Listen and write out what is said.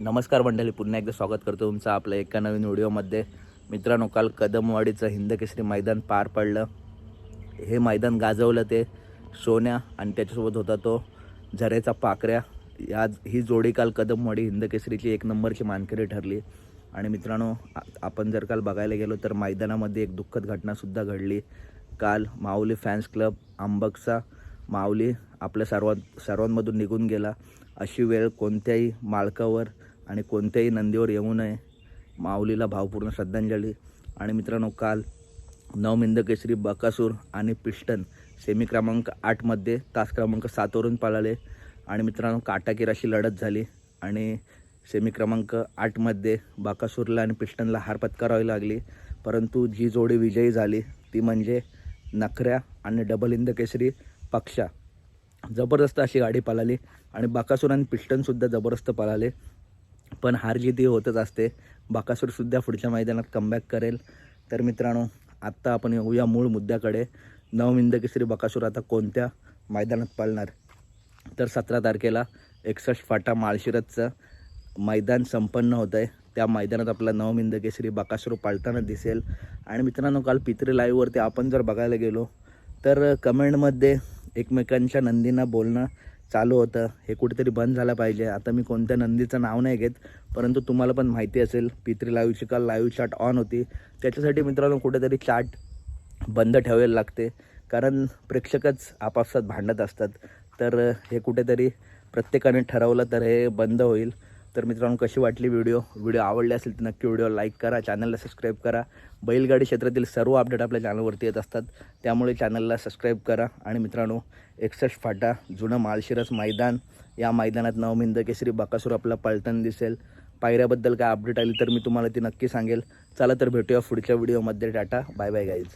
नमस्कार मंडळी पुन्हा एकदा स्वागत करतो तुमचं आपल्या एका नवीन व्हिडिओमध्ये. मित्रांनो काल कदमवाडीचं हिंदकेसरी मैदान पार पडलं. हे मैदान गाजवलं ते सोन्या आणि त्याच्यासोबत होता तो झरेचा पाकऱ्या. या ही जोडी काल कदमवाडी हिंदकेसरीची एक नंबरची मानकरी ठरली. आणि मित्रांनो आपण जर काल बघायला गेलो तर मैदानामध्ये एक दुःखद घटनासुद्धा घडली. काल माऊली फॅन्स क्लब आंबकचा माऊली आपल्या सर्वां सर्वांमधून निघून गेला. अशी वेळ कोणत्याही मालकावर आणि कोणत्याही नंदीवर येऊ नये. माऊलीला भावपूर्ण श्रद्धांजली. आणि मित्रांनो काल नवमिंद केसरी बकासूर आणि पिस्टन सेमी क्रमांक आठमध्ये तास क्रमांक सातवरून पळाले. आणि मित्रांनो काटाकीर अशी लढत झाली. आणि सेमी क्रमांक आठमध्ये बाकासूरला आणि पिस्टनला हार पत्करावी लागली. परंतु जी जोडी विजयी झाली ती म्हणजे नखऱ्या आणि डबल इंद केसरी पक्षा. जबरदस्त अशी गाडी पळाली आणि बाकासूर आणि पिस्टनसुद्धा जबरदस्त पळाले. पण हार जिती होतच असते बाकासूरसुद्धा पुढच्या मैदानात कमबॅक करेल. तर मित्रांनो आत्ता आपण येऊया मूळ मुद्द्याकडे. नवमिंद केसरी बकासूर आता कोणत्या मैदानात पळणार? तर सतरा तारखेला एकसष्ट फाटा माळशिरतचं मैदान संपन्न होतं आहे त्या मैदानात आपला नवमिंद केसरी बकासूर पाळताना दिसेल. आणि मित्रांनो काल पित्री लाईव्हवरती आपण जर बघायला गेलो तर कमेंटमध्ये एकमेकांच्या नंदींना बोलणं चालू होतं. हे कुठेतरी बंद झालं पाहिजे. आता मी कोणत्या नंदीचं नाव नाही घेत परंतु तुम्हाला पण माहिती असेल पित्री लाईव्हची काल लाईव्ह चाट ऑन होती. त्याच्यासाठी मित्रांनो कुठेतरी चाट बंद ठेवायला लागते कारण प्रेक्षकच आपापसात भांडत असतात. तर हे कुठेतरी प्रत्येकाने ठरवलं तर हे बंद होईल. तर मित्रांनो कशी वाटली व्हिडिओ? व्हिडिओ आवडले असेल तर नक्की व्हिडिओ लाईक करा चॅनलला सबस्क्राईब करा. बैलगाडी क्षेत्रातील सर्व अपडेट आपल्या चॅनलवरती येत असतात. त्यामुळे चॅनलला सबस्क्राईब करा. आणि मित्रांनो एकसष्ट फाटा जुनं मालशिरस मैदान. या मैदानात नवमिंद केसरी बकासूर आपला पलटण दिसेल. पायऱ्याबद्दल काय अपडेट आली तर मी तुम्हाला ती नक्की सांगेल. चला तर भेटूया पुढच्या व्हिडिओमध्ये टाटा. Bye bye guys